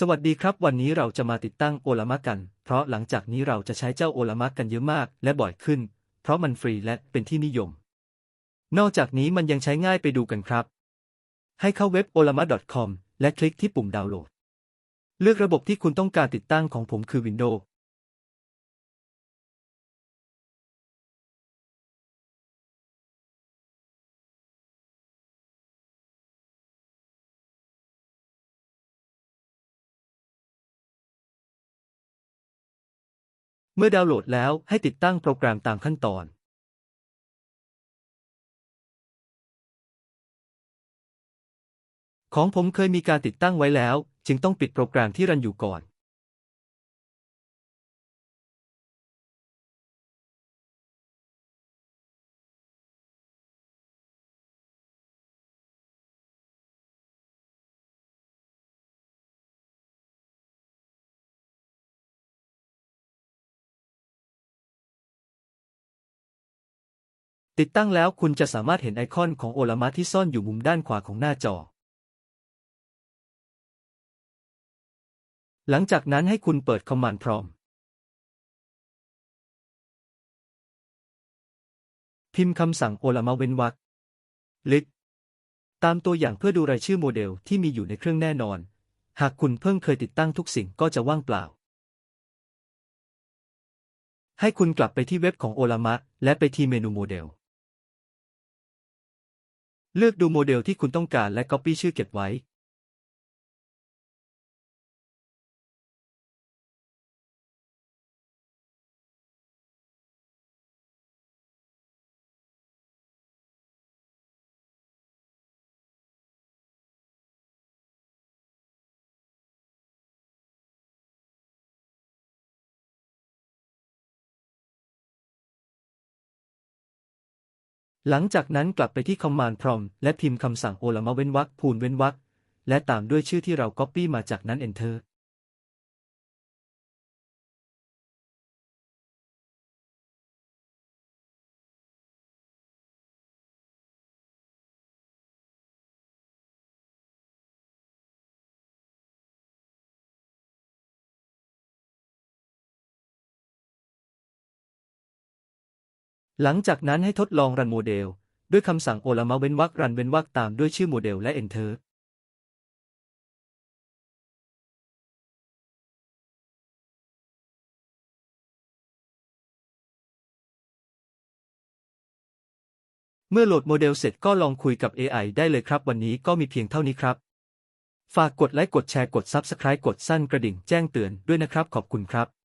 สวัสดีครับ วันนี้เราจะมาติดตั้งโอลามะกัน เพราะหลังจากนี้เราจะใช้เจ้าโอลามะกันเยอะมาก และบ่อยขึ้น เพราะมันฟรีและเป็นที่นิยม นอกจากนี้มันยังใช้ง่ายไปดูกันครับ ให้เข้าเว็บ olama.com และคลิกที่ปุ่มดาวน์โหลด เลือกระบบที่คุณต้องการติดตั้งของผมคือ Windows เมื่อดาวน์โหลดแล้วให้ติดตั้งโปรแกรมตามขั้นตอนของผมเคยมีการติดตั้งไว้แล้ว จึงต้องปิดโปรแกรมที่รันอยู่ก่อน ติดตั้งแล้วคุณจะสามารถเห็นไอคอนของโอลามะที่ซ่อนอยู่มุมด้านขวาของหน้าจอ หลังจากนั้นให้คุณเปิด Command Prompt พิมพ์คำสั่งโอลามะเว้นวรรคลิก ตามตัวอย่างเพื่อดูรายชื่อโมเดลที่มีอยู่ในเครื่องแน่นอน หากคุณเพิ่งเคยติดตั้งทุกสิ่งก็จะว่างเปล่า ให้คุณกลับไปที่เว็บของโอลามะและไปที่เมนูโมเดล เลือกดูโมเดลที่คุณต้องการและ Copy ชื่อเก็บไว้ หลังจากนั้นกลับไปที่คอมมานด์พรอมและพิมพ์คำสั่งโอลามาเว้นวรรคพูนเว้นวรรคและตามด้วยชื่อที่เราคัปปี้มาจากนั้น Enter หลังจากนั้นให้ทดลองรันโมเดล ด้วยคำสั่งโอลามะเว้นวรรครันเว้นวรรคตามด้วยชื่อโมเดลและ Enter เมื่อโหลดโมเดลเสร็จก็ลองคุยกับ AI ได้เลยครับ วันนี้ก็มีเพียงเท่านี้ครับ ฝากกดไลค์กดแชร์กด Subscribe กดสั้นกระดิ่งแจ้งเตือนด้วยนะครับ ขอบคุณครับ